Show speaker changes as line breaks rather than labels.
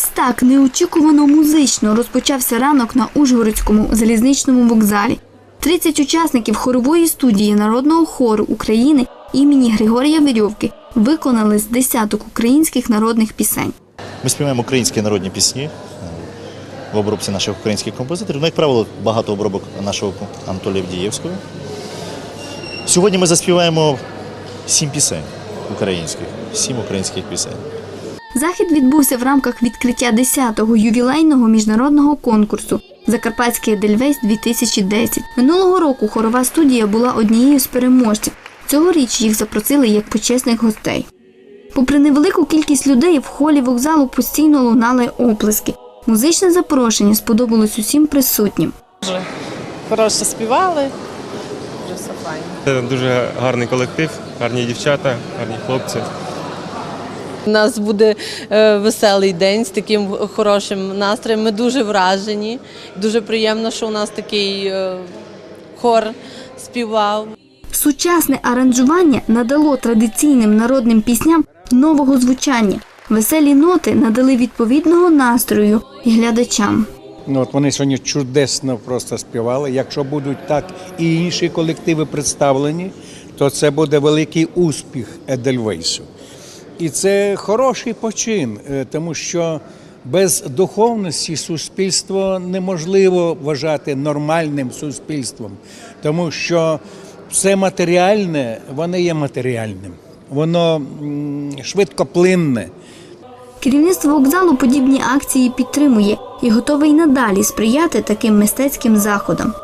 так неочікувано музично розпочався ранок на Ужгородському залізничному вокзалі. 30 учасників хорової студії Народного хору України імені Григорія Вірьовки виконали з десяток українських народних пісень.
Ми співаємо українські народні пісні в обробці наших українських композиторів. Ну, як правило, багато обробок нашого Анатолія Вдієвського. Сьогодні ми заспіваємо сім пісень українських, сім українських пісень.
Захід відбувся в рамках відкриття 10-го ювілейного міжнародного конкурсу Закарпатський Едельвейс 2010. Минулого року хорова студія була однією з переможців. Цьогоріч їх запросили як почесних гостей. Попри невелику кількість людей, в холі вокзалу постійно лунали оплески. Музичне запрошення сподобалось усім присутнім.
Дуже хороше співали. Дуже все файно.
Це дуже гарний колектив, гарні дівчата, гарні хлопці.
У нас буде е, веселий день з таким хорошим настроєм. Ми дуже вражені. Дуже приємно, що у нас такий е, хор співав.
Сучасне аранжування надало традиційним народним пісням нового звучання. Веселі ноти надали відповідного настрою і глядачам.
Ну, от вони сьогодні чудесно просто співали. Якщо будуть так і інші колективи представлені, то це буде великий успіх Едельвейсу. І це хороший почин, е, тому що без духовності суспільство неможливо вважати нормальним суспільством, тому що все матеріальне, воно є матеріальним, воно швидкоплинне.
Керівництво вокзалу подібні акції підтримує і готове й надалі сприяти таким мистецьким заходам.